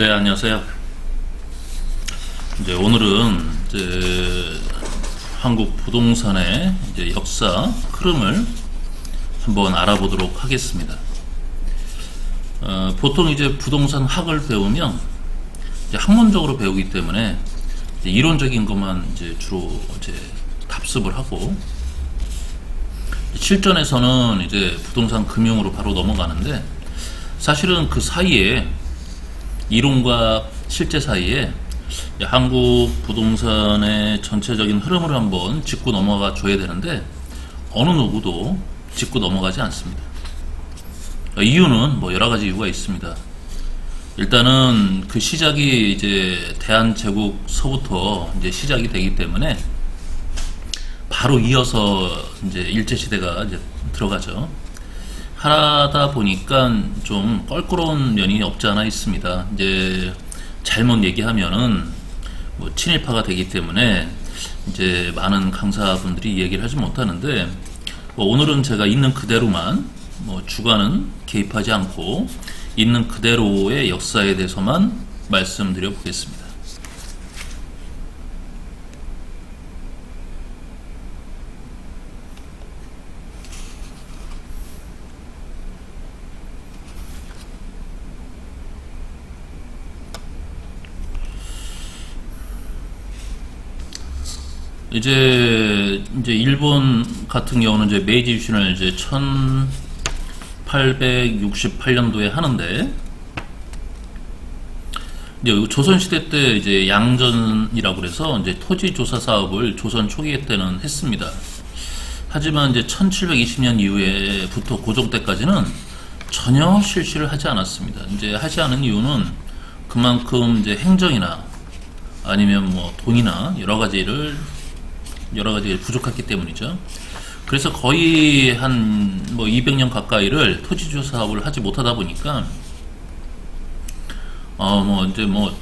네, 안녕하세요. 이제 오늘은 이제 한국 부동산의 이제 역사 흐름을 한번 알아보도록 하겠습니다. 어, 보통 이제 부동산 학을 배우면 이제 학문적으로 배우기 때문에 이제 이론적인 것만 이제 주로 이제 답습을 하고 실전에서는 이제 부동산 금융으로 바로 넘어가는데 사실은 그 사이에 이론과 실제 사이에 한국 부동산의 전체적인 흐름을 한번 짚고 넘어가 줘야 되는데 어느 누구도 짚고 넘어가지 않습니다. 이유는 뭐 여러 가지 이유가 있습니다. 일단은 그 시작이 이제 대한제국서부터 이제 시작이 되기 때문에 바로 이어서 이제 일제 시대가 이제 들어가죠. 하다 보니까 좀 껄끄러운 면이 없지 않아 있습니다. 이제 잘못 얘기하면은 뭐 친일파가 되기 때문에 이제 많은 강사분들이 얘기를 하지 못하는데 뭐 오늘은 제가 있는 그대로만 뭐 주관은 개입하지 않고 있는 그대로의 역사에 대해서만 말씀드려 보겠습니다. 이제 이제 일본 같은 경우는 이제 메이지 유신을 이제 1868년도에 하는데 이제 조선 시대 때 이제 양전이라고 그래서 이제 토지 조사 사업을 조선 초기에 때는 했습니다. 하지만 이제 1720년 이후에부터 고종 때까지는 전혀 실시를 하지 않았습니다. 이제 하지 않은 이유는 그만큼 이제 행정이나 아니면 뭐 돈이나 여러 가지를 여러 가지 부족했기 때문이죠. 그래서 거의 한 뭐 200년 가까이를 토지조사 사업을 하지 못하다 보니까 어 뭐 이제 뭐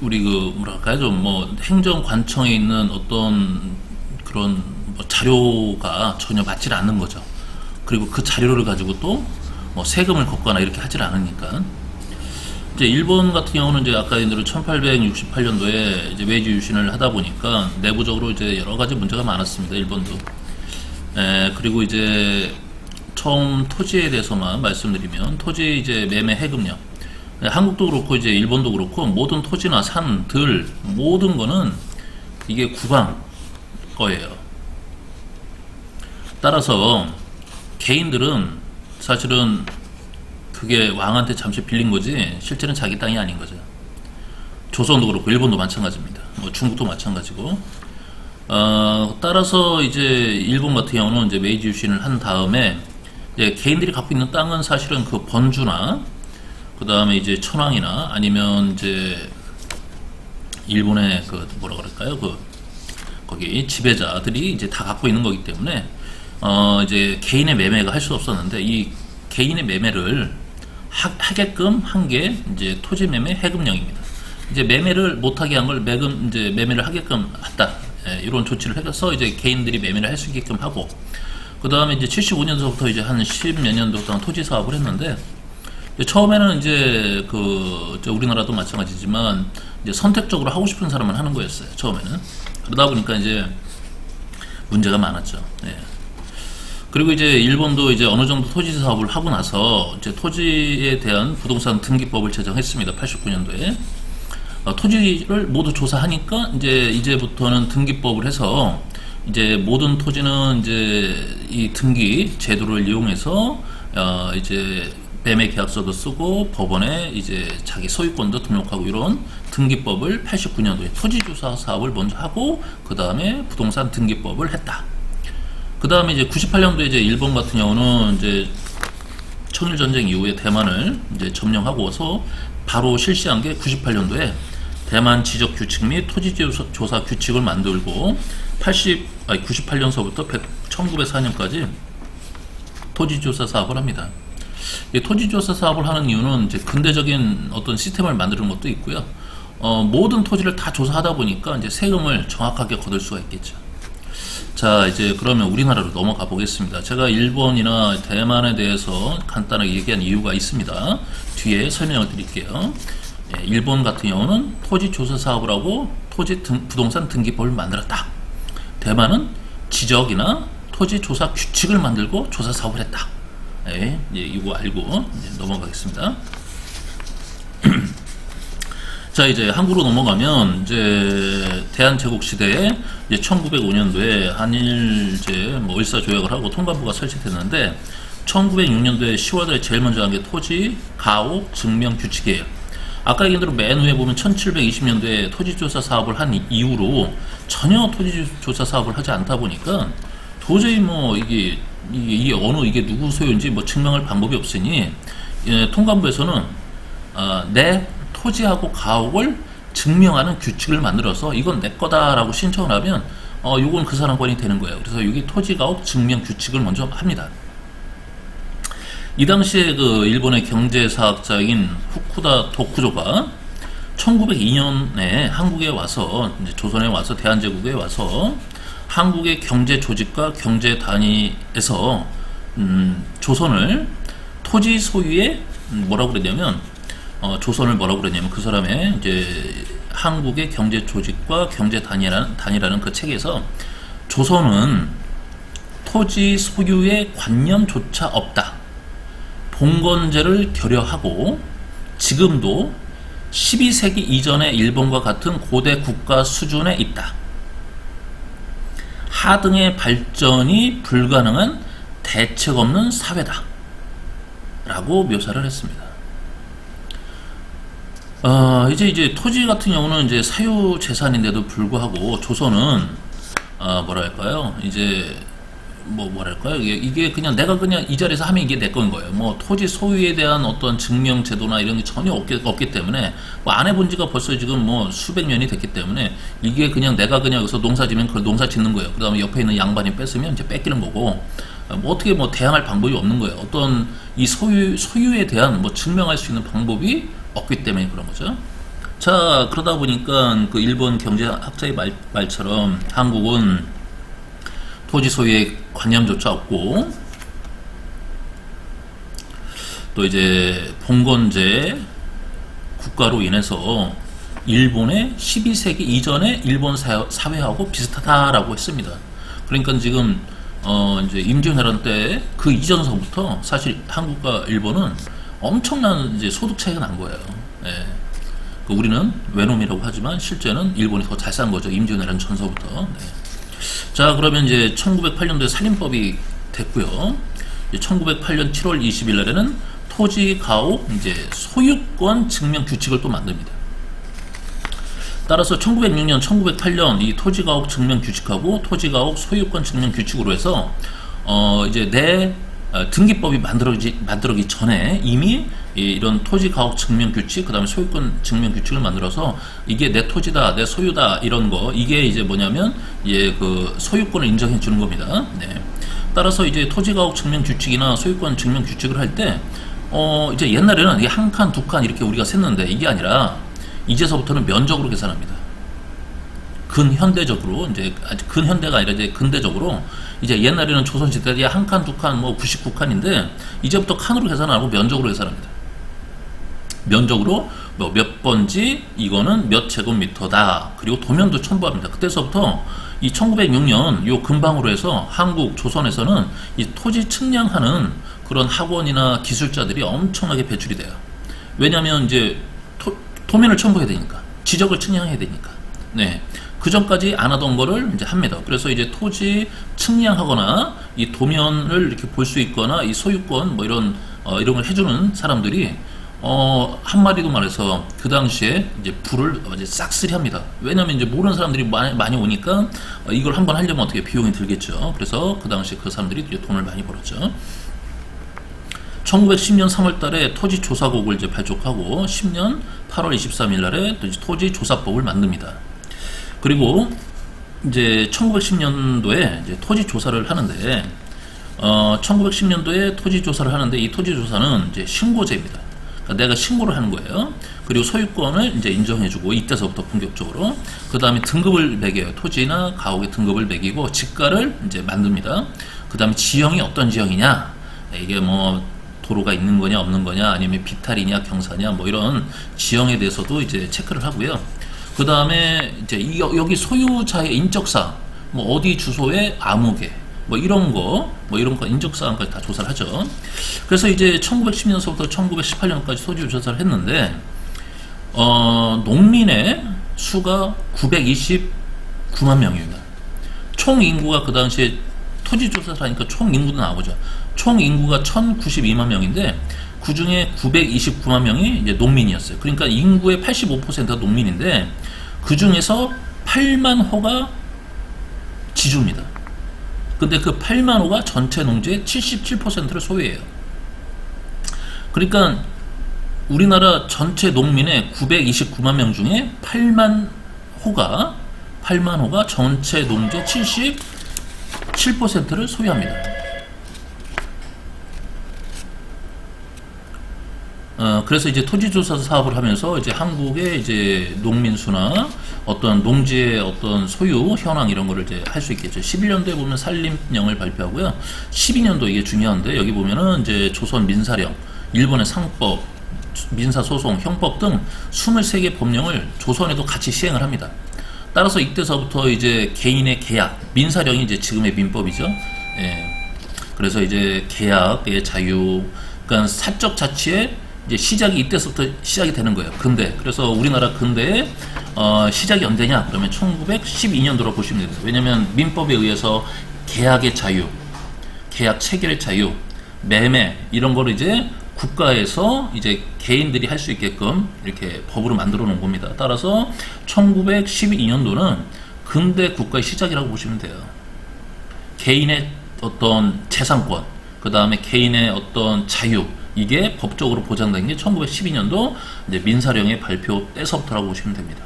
우리 그 뭐랄까요 좀 뭐 행정관청에 있는 어떤 그런 뭐 자료가 전혀 맞질 않는 거죠. 그리고 그 자료를 가지고 또 뭐 세금을 걷거나 이렇게 하질 않으니까 이제 일본 같은 경우는 이제 아까 얘기한 대로 1868년도에 이제 외지 유신을 하다 보니까 내부적으로 이제 여러 가지 문제가 많았습니다. 일본도. 에, 그리고 이제 처음 토지에 대해서만 말씀드리면 토지 이제 매매 해금령. 에, 한국도 그렇고 이제 일본도 그렇고 모든 토지나 산, 들 모든 거는 이게 국왕 거예요. 따라서 개인들은 사실은 그게 왕한테 잠시 빌린 거지 실제는 자기 땅이 아닌 거죠. 조선도 그렇고 일본도 마찬가지입니다. 뭐 중국도 마찬가지고. 어, 따라서 이제 일본 같은 경우는 이제 메이지 유신을 한 다음에 이제 개인들이 갖고 있는 땅은 사실은 그 번주나 그 다음에 이제 천황이나 아니면 이제 일본의 그 뭐라 그럴까요 그 거기 지배자들이 이제 다 갖고 있는 거기 때문에 어 이제 개인의 매매가 할 수 없었는데 이 개인의 매매를 하, 하게끔 한 게 이제 토지 매매 해금령입니다. 이제 매매를 못하게 한 걸 매금 이제 매매를 하게끔 했다. 예, 이런 조치를 해서 이제 개인들이 매매를 할 수 있게끔 하고 그 다음에 이제 75년서부터 이제 한 10몇 년도 동안 토지 사업을 했는데 이제 처음에는 이제 그 우리나라도 마찬가지지만 이제 선택적으로 하고 싶은 사람만 하는 거였어요. 처음에는 그러다 보니까 이제 문제가 많았죠. 예. 그리고 이제 일본도 이제 어느 정도 토지 사업을 하고 나서 이제 토지에 대한 부동산 등기법을 제정했습니다. 89년도에. 어, 토지를 모두 조사하니까 이제 이제부터는 등기법을 해서 이제 모든 토지는 이제 이 등기 제도를 이용해서 어 이제 매매 계약서도 쓰고 법원에 이제 자기 소유권도 등록하고 이런 등기법을 89년도에 토지 조사 사업을 먼저 하고 그 다음에 부동산 등기법을 했다. 그 다음에 이제 98년도에 이제 일본 같은 경우는 이제 청일 전쟁 이후에 대만을 이제 점령하고서 바로 실시한 게 98년도에 대만 지적 규칙 및 토지 조사 규칙을 만들고 80 아니 98년서부터 1904년까지 토지 조사 사업을 합니다. 이 토지 조사 사업을 하는 이유는 이제 근대적인 어떤 시스템을 만드는 것도 있고요. 어, 모든 토지를 다 조사하다 보니까 이제 세금을 정확하게 거둘 수가 있겠죠. 자, 이제 그러면 우리나라로 넘어가 보겠습니다. 제가 일본이나 대만에 대해서 간단하게 얘기한 이유가 있습니다. 뒤에 설명을 드릴게요. 예, 일본 같은 경우는 토지 조사 사업을 하고 토지 등, 부동산 등기법을 만들었다. 대만은 지적이나 토지 조사 규칙을 만들고 조사 사업을 했다. 예, 예, 이거 알고 넘어가겠습니다. 자 이제 한국으로 넘어가면 이제 대한 제국 시대에 이제 1905년도에 한일 이제 뭐 의사 조약을 하고 통감부가 설치됐는데 1906년도에 10월달에 제일 먼저 한 게 토지 가옥 증명 규칙이에요. 아까 얘기한 대로 맨 위에 보면 1720년도에 토지조사 사업을 한 이후로 전혀 토지조사 사업을 하지 않다 보니까 도저히 뭐 이게 이게 어느 이게 누구 소유인지 뭐 증명할 방법이 없으니 예, 통감부에서는 어, 내 토지하고 가옥을 증명하는 규칙을 만들어서 이건 내 거다라고 신청을 하면 어 요건 그 사람 권이 되는 거예요. 그래서 여기 토지 가옥 증명 규칙을 먼저 합니다. 이 당시에 그 일본의 경제사학자인 후쿠다 도쿠조가 1902년에 한국에 와서 조선에 와서 대한제국에 와서 한국의 경제 조직과 경제 단위에서 음, 조선을 토지 소유의 음, 뭐라고 그랬냐면 어, 조선을 뭐라고 그랬냐면 그 사람의 이제 한국의 경제 조직과 경제 단위라는 단위라는 그 책에서 조선은 토지 소유의 관념조차 없다. 봉건제를 결여하고 지금도 12세기 이전의 일본과 같은 고대 국가 수준에 있다. 하등의 발전이 불가능한 대책 없는 사회다. 라고 묘사를 했습니다. 어, 이제 이제 토지 같은 경우는 이제 사유 재산인데도 불구하고 조선은 어, 뭐랄까요? 이제 뭐 뭐랄까요? 이게, 이게 그냥 내가 그냥 이 자리에서 하면 이게 내 건 거예요. 뭐 토지 소유에 대한 어떤 증명 제도나 이런 게 전혀 없기, 없기 때문에 뭐 안 해본 지가 벌써 지금 뭐 수백 년이 됐기 때문에 이게 그냥 내가 그냥 여기서 농사 지면 그 농사 짓는 거예요. 그다음에 옆에 있는 양반이 뺏으면 이제 뺏기는 거고 뭐 어떻게 뭐 대항할 방법이 없는 거예요. 어떤 이 소유 소유에 대한 뭐 증명할 수 있는 방법이 없기 때문에 그런 거죠. 자 그러다 보니까 그 일본 경제학자의 말, 말처럼 한국은 토지 소유의 관념조차 없고 또 이제 봉건제 국가로 인해서 일본의 12세기 이전의 일본 사회하고 비슷하다라고 했습니다. 그러니까 지금 어 이제 임진왜란 때 그 이전서부터 사실 한국과 일본은 엄청난 이제 소득 차이가 난 거예요. 예. 그 우리는 외놈이라고 하지만 실제는 일본이 더 잘 산 거죠. 임진왜란 전서부터. 네. 자, 그러면 이제 1908년도에 살인법이 됐고요. 1908년 7월 20일 날에는 토지 가옥 이제 소유권 증명 규칙을 또 만듭니다. 따라서 1906년, 1908년 이 토지 가옥 증명 규칙하고 토지 가옥 소유권 증명 규칙으로 해서 어 이제 내 어, 등기법이 만들어지 만들어기 전에 이미 이런 토지 가옥 증명 규칙, 그 다음에 소유권 증명 규칙을 만들어서 이게 내 토지다, 내 소유다 이런 거 이게 이제 뭐냐면 예 그 소유권을 인정해 주는 겁니다. 네. 따라서 이제 토지 가옥 증명 규칙이나 소유권 증명 규칙을 할 때 어 이제 옛날에는 이게 한 칸, 두 칸 이렇게 우리가 셌는데 이게 아니라 이제서부터는 면적으로 계산합니다. 근현대적으로 이제 근현대가 아니라 이제 근대적으로 이제 옛날에는 조선시대 때 한 칸, 두 칸, 뭐 99칸인데 이제부터 칸으로 계산하고 면적으로 계산합니다. 면적으로 뭐 몇 번지 이거는 몇 제곱미터다. 그리고 도면도 첨부합니다. 그때서부터 이 1906년 요 근방으로 해서 한국 조선에서는 이 토지 측량하는 그런 학원이나 기술자들이 엄청나게 배출이 돼요. 왜냐하면 이제 토, 도면을 첨부해야 되니까 지적을 측량해야 되니까. 네. 그 전까지 안 하던 거를 이제 합니다. 그래서 이제 토지 측량하거나 이 도면을 이렇게 볼 수 있거나 이 소유권 뭐 이런 어, 이런 걸 해주는 사람들이 어, 한마디도 말해서 그 당시에 이제 불을 이제 싹쓸이 합니다. 왜냐면 이제 모르는 사람들이 많이, 많이 오니까 어, 이걸 한번 하려면 어떻게 비용이 들겠죠. 그래서 그 당시에 그 사람들이 이제 돈을 많이 벌었죠. 1910년 3월 달에 토지 조사국을 이제 발족하고 10년 8월 23일 날에 토지 조사법을 만듭니다. 그리고 이제 1910년도에 이제 토지 조사를 하는데 어 1910년도에 토지 조사를 하는데 이 토지 조사는 이제 신고제입니다. 그러니까 내가 신고를 하는 거예요. 그리고 소유권을 이제 인정해주고 이때서부터 본격적으로 그 다음에 등급을 매겨요. 토지나 가옥의 등급을 매기고 집가를 이제 만듭니다. 그 다음에 지형이 어떤 지형이냐 이게 뭐 도로가 있는 거냐 없는 거냐 아니면 비탈이냐 경사냐 뭐 이런 지형에 대해서도 이제 체크를 하고요. 그 다음에 이제 이- 여기 소유자의 인적사항 뭐 어디 주소에 아무개 뭐 이런 거, 뭐 이런 거 인적사항까지 다 조사를 하죠. 그래서 이제 1910년서부터 1918년까지 소지주 조사를 했는데, 어, 농민의 수가 929만 명입니다. 총 인구가 그 당시에 토지 조사를 하니까 총 인구도 나오죠. 총 인구가 1092만 명인데, 그 중에 929만 명이 이제 농민이었어요. 그러니까 인구의 85%가 농민인데, 그 중에서 8만 호가 지주입니다. 근데 그 8만 호가 전체 농지의 77%를 소유해요. 그러니까 우리나라 전체 농민의 929만 명 중에 8만 호가 8만 호가 전체 농지의 77%를 소유합니다. 어, 그래서 이제 토지조사 사업을 하면서 이제 한국의 이제 농민 수나 어떤 농지의 어떤 소유 현황 이런 거를 이제 할 수 있겠죠. 11년도에 보면 산림령을 발표하고요. 12년도 이게 중요한데 여기 보면은 이제 조선 민사령, 일본의 상법, 민사소송, 형법 등 23개 법령을 조선에도 같이 시행을 합니다. 따라서 이때서부터 이제 개인의 계약, 민사령이 이제 지금의 민법이죠. 예. 그래서 이제 계약의 자유, 그러니까 사적 자치의 이제 시작이 이때서부터 시작이 되는 거예요. 근대. 그래서 우리나라 근대에 어, 시작이 언제냐? 그러면 1912년도로 보시면 됩니다. 왜냐하면 민법에 의해서 계약의 자유, 계약 체결의 자유, 매매 이런 거를 이제 국가에서 이제 개인들이 할 수 있게끔 이렇게 법으로 만들어 놓은 겁니다. 따라서 1912년도는 근대 국가의 시작이라고 보시면 돼요. 개인의 어떤 재산권, 그 다음에 개인의 어떤 자유, 이게 법적으로 보장된 게 1912년도 이제 민사령의 발표 때서부터라고 보시면 됩니다.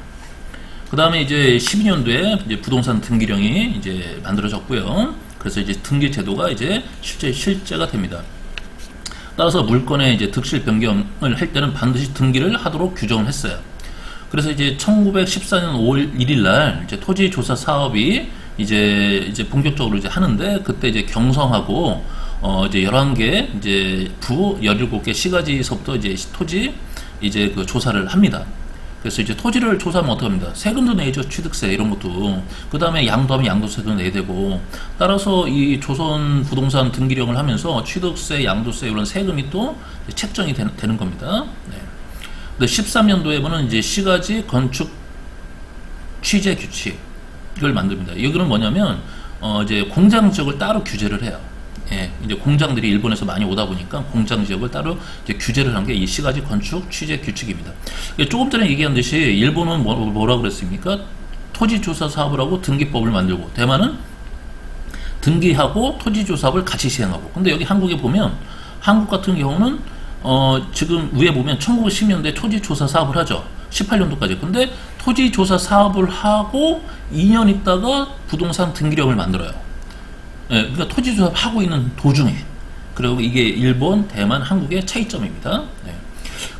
그 다음에 이제 12년도에 이제 부동산 등기령이 이제 만들어졌고요. 그래서 이제 등기 제도가 이제 실제 실제가 됩니다. 따라서 물건의 이제 득실 변경을 할 때는 반드시 등기를 하도록 규정을 했어요. 그래서 이제 1914년 5월 1일 날 이제 토지 조사 사업이 이제 이제 본격적으로 이제 하는데 그때 이제 경성하고 어 이제 11개 이제 부 17개 시가지서부터 이제 토지 이제 그 조사를 합니다. 그래서 이제 토지를 조사하면 어떻게 합니다? 세금도 내죠. 취득세 이런 것도. 그 다음에 양도하면 양도세도 내야 되고. 따라서 이 조선 부동산 등기령을 하면서 취득세, 양도세 이런 세금이 또 책정이 되는, 되는 겁니다. 네. 근데 13년도에 보면 이제 시가지 건축 취재 규칙을 만듭니다. 여기는 뭐냐면 어 이제 공장 지역을 따로 규제를 해요. 예, 이제 공장들이 일본에서 많이 오다 보니까 공장 지역을 따로 규제를 한 게 이 시가지 건축 취재 규칙입니다. 예, 조금 전에 얘기한 듯이 일본은 뭐, 뭐라 그랬습니까? 토지 조사 사업을 하고 등기법을 만들고 대만은 등기하고 토지 조사업을 같이 시행하고. 근데 여기 한국에 보면 한국 같은 경우는 어 지금 위에 보면 1910년대 토지 조사 사업을 하죠. 18년도까지. 근데 토지 조사 사업을 하고 2년 있다가 부동산 등기령을 만들어요. 예, 그러니까 토지 조사 하고 있는 도중에. 그리고 이게 일본, 대만, 한국의 차이점입니다. 네.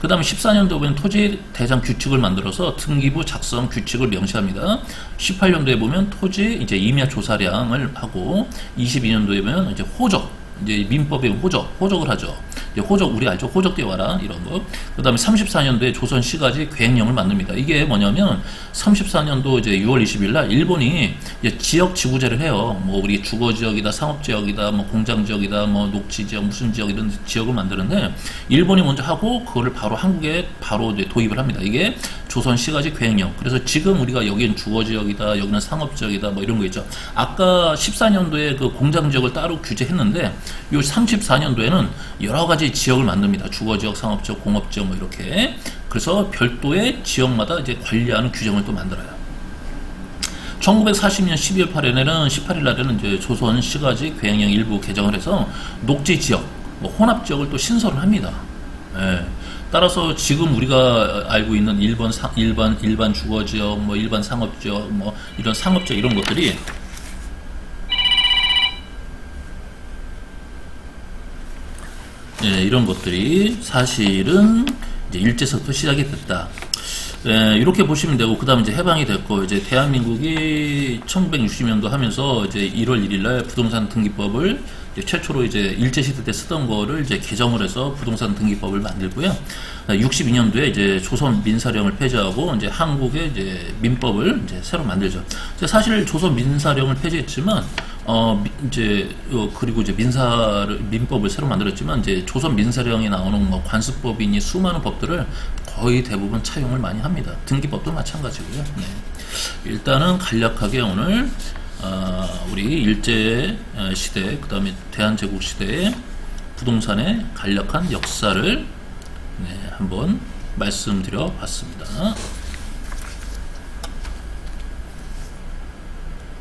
그 다음에 14년도에 보면 토지 대장 규칙을 만들어서 등기부 작성 규칙을 명시합니다. 18년도에 보면 토지 이제 임야 조사량을 하고 22년도에 보면 이제 호적 이제 민법에 호적 호적을 하죠. 이제 호적 우리 알죠? 호적 떼와라 이런 거. 그다음에 34년도에 조선 시가지 계획령을 만듭니다. 이게 뭐냐면 34년도 이제 6월 20일 날 일본이 지역 지구제를 해요. 뭐 우리 주거 지역이다, 상업 지역이다, 뭐 공장 지역이다, 뭐 녹지 지역 무슨 지역 이런 지역을 만드는데 일본이 먼저 하고 그거를 바로 한국에 바로 이제 도입을 합니다. 이게 조선 시가지 계획령. 그래서 지금 우리가 여기는 주거 지역이다, 여기는 상업 지역이다, 뭐 이런 거 있죠. 아까 14년도에 그 공장 지역을 따로 규제했는데 요 34년도에는 여러 가지 지역을 만듭니다. 주거 지역, 상업 지역, 공업 지역 뭐 이렇게. 그래서 별도의 지역마다 이제 관리하는 규정을 또 만들어요. 1940년 12월 8일에는 18일 날에는 이제 조선 시가지 계획령 일부 개정을 해서 녹지 지역, 뭐 혼합 지역을 또 신설을 합니다. 예. 따라서 지금 우리가 알고 있는 사, 일반 일반 주거 지역, 뭐 일반 상업 지역, 뭐 이런 상업 지역 이런 것들이 예, 이런 것들이 사실은 이제 일제서부터 시작이 됐다. 예, 이렇게 보시면 되고 그다음 이제 해방이 됐고 이제 대한민국이 1960년도 하면서 이제 1월 1일 날 부동산 등기법을 이제 최초로 이제 일제 시대 때 쓰던 거를 이제 개정을 해서 부동산 등기법을 만들고요. 62년도에 이제 조선 민사령을 폐지하고 이제 한국의 이제 민법을 이제 새로 만들죠. 사실 조선 민사령을 폐지했지만 어 미- 이제 어, 그리고 이제 민사를 민법을 새로 만들었지만 이제 조선 민사령에 나오는 뭐 관습법이니 수많은 법들을 거의 대부분 차용을 많이 합니다. 등기법도 마찬가지고요. 네. 일단은 간략하게 오늘 어, 우리 일제 어, 시대 그다음에 대한제국 시대의 부동산의 간략한 역사를 네, 한번 말씀드려 봤습니다.